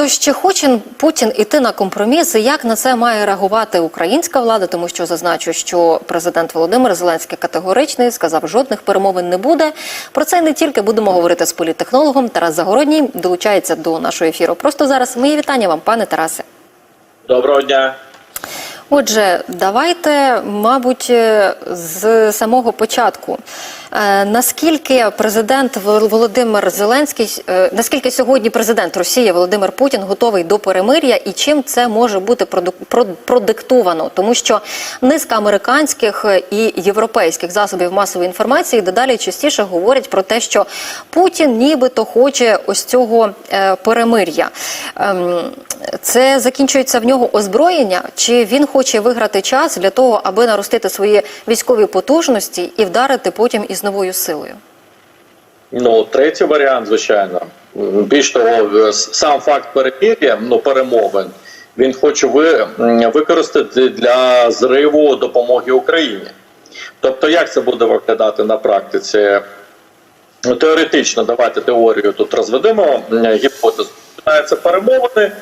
Тож чи хоче Путін іти на компроміси? Як на це має реагувати українська влада? Тому що зазначу, що президент Володимир Зеленський категоричний сказав, жодних перемовин не буде. Про це не тільки будемо говорити з політтехнологом. Тарас Загородній долучається до нашого ефіру. Просто зараз мої вітання вам, пане Тарасе. Доброго дня. Отже, давайте, мабуть, е, з самого початку. Е, наскільки президент Володимир Зеленський, е, наскільки сьогодні президент Росії Володимир Путін готовий до перемир'я, і чим це може бути продиктовано? Тому що низка американських і європейських засобів масової інформації дедалі частіше говорять про те, що Путін нібито хоче ось цього перемир'я. Це закінчується в нього озброєння, чи він хоче виграти час для того, аби наростити свої військові потужності і вдарити потім із новою силою? Ну, третій варіант, звичайно. Більш того, сам факт перемір'я, ну перемовин, він хоче ви, використати для зриву допомоги Україні. Тобто, як це буде виглядати на практиці? Ну, Теоретично, давайте теорію тут розведемо гіпотезу. Починаються перемовини.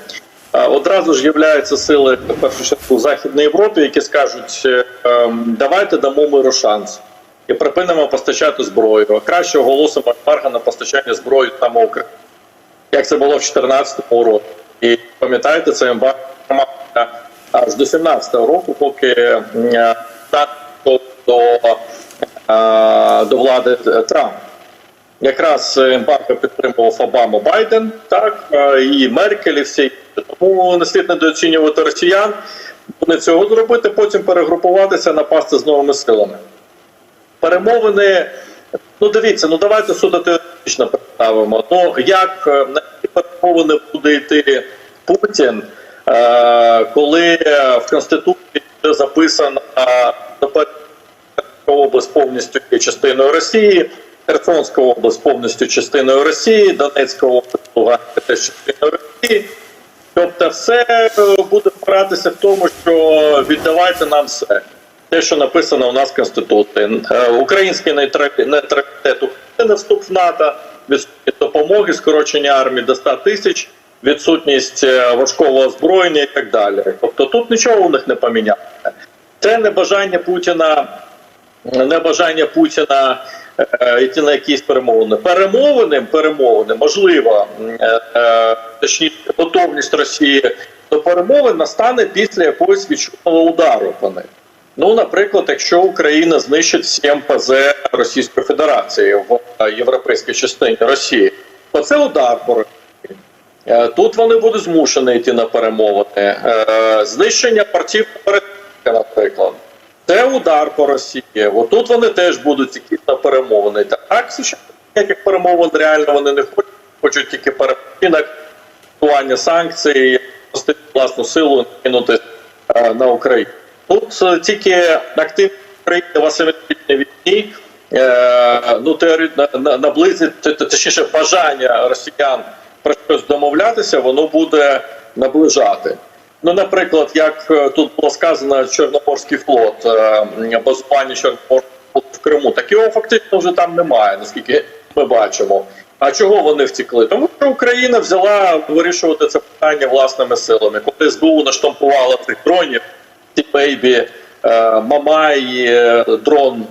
А Одразу ж з'являються сили в першу чергу в Західній Європі, які скажуть: е, ем, давайте дамо миру шанс і припинимо постачати зброю. Краще оголосимо ембарго на постачання зброї саме Україні. Як це було в 2014 році. І пам'ятаєте, це ембарго аж до 17-го року, поки е, до, до, е, до влади Трампа. Якраз ембарго підтримував Обама Байден, так е, і Меркель, і всі. Тому не слід недооцінювати росіян. Вони цього зробити, потім перегрупуватися, напасти з новими силами. Перемовини. Ну, дивіться, ну давайте суто теоретично представимо. Ну як е, на які перемовини буде йти Путін, е, коли в Конституції вже записано тепер область повністю є частиною Росії, Херсонська область повністю частиною Росії, Донецька область Луганська теж частиною Росії. Тобто, все е, буде впиратися в тому, що віддавайте нам все. Те, що написано у нас в Конституції. Е, Український нейтралітет України, вступ в НАТО, відсутність допомоги, скорочення армії до 100 тисяч, відсутність е, важкого озброєння і так далі. Тобто тут нічого у них не помінялося. Це небажання Путіна небажання Путіна йти на якісь перемовини. Перемовини, перемовини, можливо, е, е, точніше, готовність Росії до перемовин настане після якогось відчутного удару по них. Ну, наприклад, якщо Україна знищить всі МПЗ Російської Федерації в е, європейській частині Росії, то це удар по Росії. Е, Тут вони будуть змушені йти на перемовини. Е, Знищення портів наприклад. Це удар по Росії. Отут вони теж будуть якісь на перемовини. Так, звичайно, ніяких перемовин реально вони не хочуть, хочуть тільки перепинок, готування санкцій, пустити власну силу кинути е, на Україну. Тут е, тільки активність України в асиметричній війні е, ну, наблизить, точніше, бажання росіян про щось домовлятися, воно буде наближати. Ну, наприклад, як е, тут було сказано, Чорноморський флот, е, базування Чорноморського флоту в Криму, так його фактично вже там немає, наскільки ми бачимо. А чого вони втекли? Тому що Україна взяла вирішувати це питання власними силами. Коли СБУ наштампувала цих дронів, ці бейбі, е, Мамай, е, дрон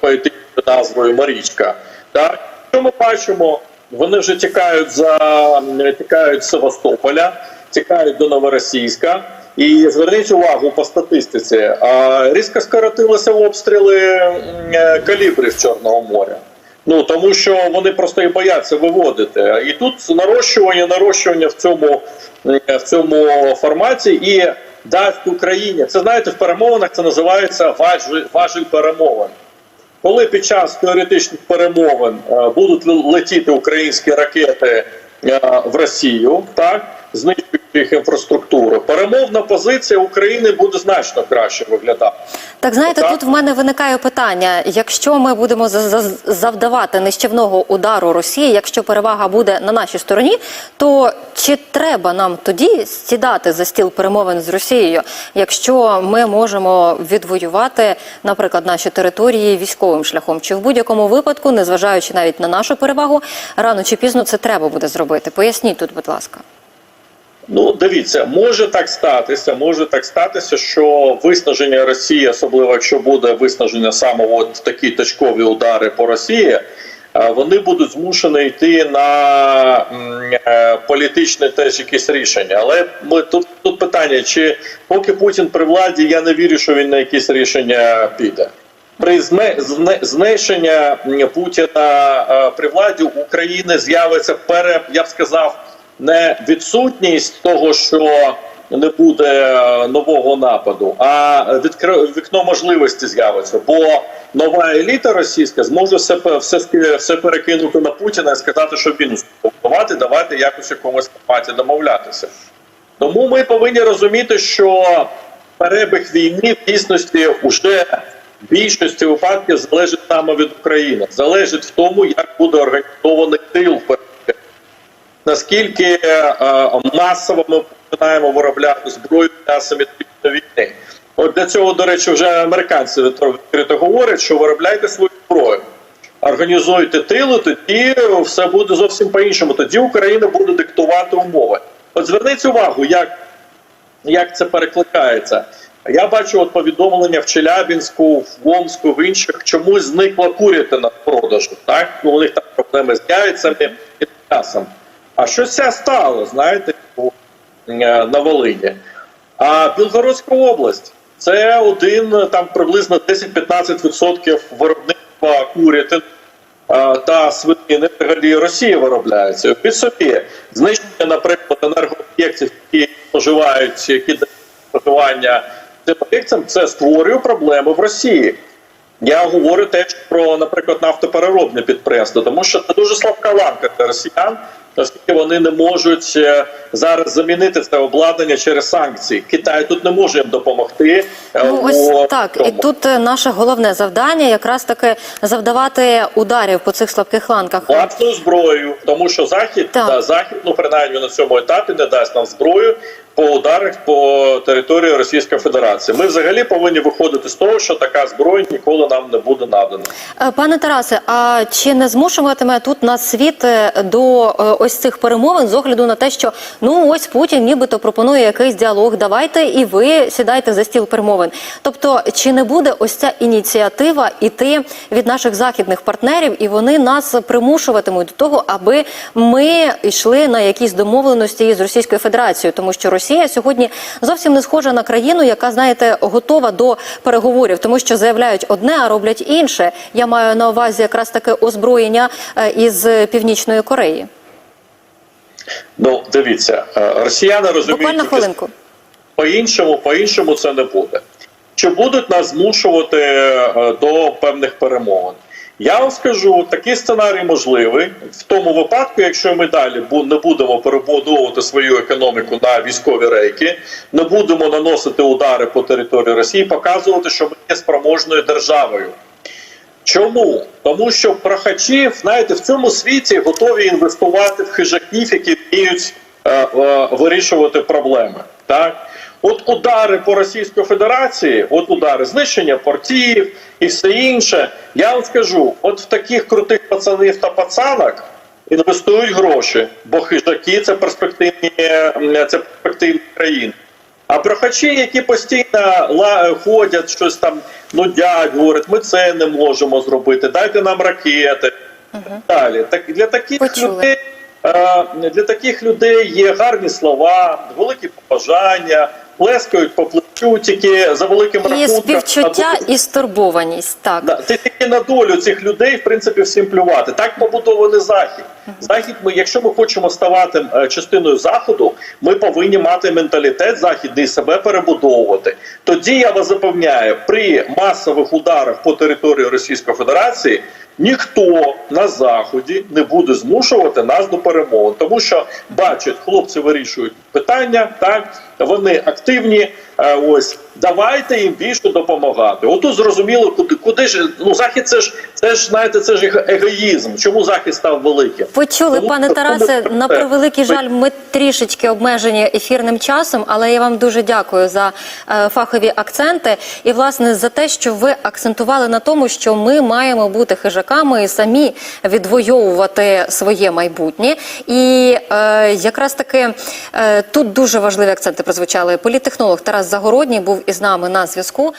поетичною назвою Марічка. Так? Що ми бачимо? Вони вже тікають за тікають з Севастополя, тікають до Новоросійська. І зверніть увагу по статистиці, різко скоротилися обстріли е, калібрів Чорного моря. Ну тому що вони просто і бояться виводити. І тут нарощування, нарощування в цьому е, в цьому форматі і дасть Україні. Це знаєте, в перемовинах це називається важіль, важіль перемовин. Коли під час теоретичних перемовин е, будуть летіти українські ракети в Росію, так знищуючи їх інфраструктуру, перемовна позиція України буде значно краще виглядати. Так знаєте, Так. тут в мене виникає питання: якщо ми будемо за- за- завдавати нищівного удару Росії, якщо перевага буде на нашій стороні, то чи треба нам тоді сідати за стіл перемовин з Росією, якщо ми можемо відвоювати, наприклад, наші території військовим шляхом? Чи в будь-якому випадку, незважаючи навіть на нашу перевагу, рано чи пізно це треба буде зробити? Поясніть тут, будь ласка. Ну, дивіться, може так статися, може так статися, що виснаження Росії, особливо якщо буде виснаження саме от такі точкові удари по Росії, е, вони будуть змушені йти на е, політичне теж якісь рішення. Але ми тут, тут питання: чи поки Путін при владі, я не вірю, що він на якісь рішення піде. При знищення Путіна е, при владі України з'явиться пере, я б сказав, не відсутність того, що не буде е, нового нападу, а відкр- вікно можливості з'явиться. Бо нова еліта російська зможе все, все, все перекинути на Путіна і сказати, що він успокоювати, давайте якось якомусь форматі домовлятися. Тому ми повинні розуміти, що перебіг війни в дійсності вже в більшості випадків залежить саме від України, залежить в тому, як буде організований тил наскільки е, масово ми починаємо виробляти зброю для асиметричної війни. От для цього, до речі, вже американці відкрито говорять, що виробляйте свою зброю, організуйте тили, тоді все буде зовсім по-іншому. Тоді Україна буде диктувати умови. От зверніть увагу, як, як це перекликається. Я бачу от повідомлення в Челябінську, в Омську, в інших чомусь зникла курятина в продажу. Так ну, у них там проблеми з яйцями і м'ясом. А що це стало, знаєте, е, на Волині? А Білгородська область це один там приблизно 10-15% виробництва курятин е, та свинини взагалі Росія виробляється. Під собі знищення, наприклад, енергооб'єктів, які споживають, які дають споживання цим об'єктам, це створює проблеми в Росії. Я говорю теж про, наприклад, нафтопереробне підприємство, тому що це дуже слабка ланка для росіян, оскільки вони не можуть е, зараз замінити це обладнання через санкції. Китай тут не може їм допомогти. Ну ось у так. І тут е, наше головне завдання якраз таки завдавати ударів по цих слабких ланках. власною зброєю, тому що захід Так. та захід, ну принаймні на цьому етапі не дасть нам зброю по ударах по території Російської Федерації. Ми взагалі повинні виходити з того, що така зброя ніколи нам не буде надана. Е, Пане Тарасе, а чи не змушуватиме тут нас світ е, до е, ось цих перемовин з огляду на те, що ну ось Путін нібито пропонує якийсь діалог, давайте і ви сідайте за стіл перемовин. Тобто, чи не буде ось ця ініціатива іти від наших західних партнерів, і вони нас примушуватимуть до того, аби ми йшли на якісь домовленості з Російською Федерацією, тому що Росія сьогодні зовсім не схожа на країну, яка знаєте готова до переговорів, тому що заявляють одне, а роблять інше. Я маю на увазі якраз таке озброєння е, із Північної Кореї. Ну дивіться, е, росіяни розуміють Буквально хвилинку. По-іншому, по-іншому це не буде. Чи будуть нас змушувати е, до певних перемовин? Я вам скажу, такий сценарій можливий в тому випадку, якщо ми далі не будемо перебудовувати свою економіку на військові рейки, не будемо наносити удари по території Росії, показувати, що ми є спроможною державою. Чому? Тому що прохачі, знаєте, в цьому світі готові інвестувати в хижаків, які вміють е, е, вирішувати проблеми. Так? От удари по Російській Федерації, от удари, знищення портів і все інше. Я вам скажу, от в таких крутих пацанів та пацанок інвестують гроші, бо хижаки це перспективні, це перспективні країни. А прохачі, які постійно ходять, щось там нудять, говорять, ми це не можемо зробити, дайте нам ракети. Далі. Так, для таких Почули. людей е, для таких людей є гарні слова, великі побажання, плескають по плечу тільки за великим І співчуття, і стурбованість. Так. Да, ти тільки на долю цих людей, в принципі, всім плювати. Так побудований захід. Захід, ми, якщо ми хочемо ставати е, частиною заходу, ми повинні мати менталітет західний себе перебудовувати. Тоді я вас запевняю, при масових ударах по території Російської Федерації. Ніхто на заході не буде змушувати нас до перемовин, тому що бачать, хлопці вирішують питання, так вони активні. Е, Ось давайте їм більше допомагати. Отут зрозуміло, куди куди ж ну захід, це ж це ж знаєте, це ж егоїзм. Чому захід став великим? Почули, Тому пане Тарасе. тому- На превеликий жаль, ми трішечки обмежені ефірним часом, але я вам дуже дякую за е, фахові акценти і власне за те, що ви акцентували на тому, що ми маємо бути хижаками і самі відвоювати своє майбутнє. І е, якраз таки е, тут дуже важливі акценти прозвучали. Політтехнолог Загородній був із нами на зв'язку.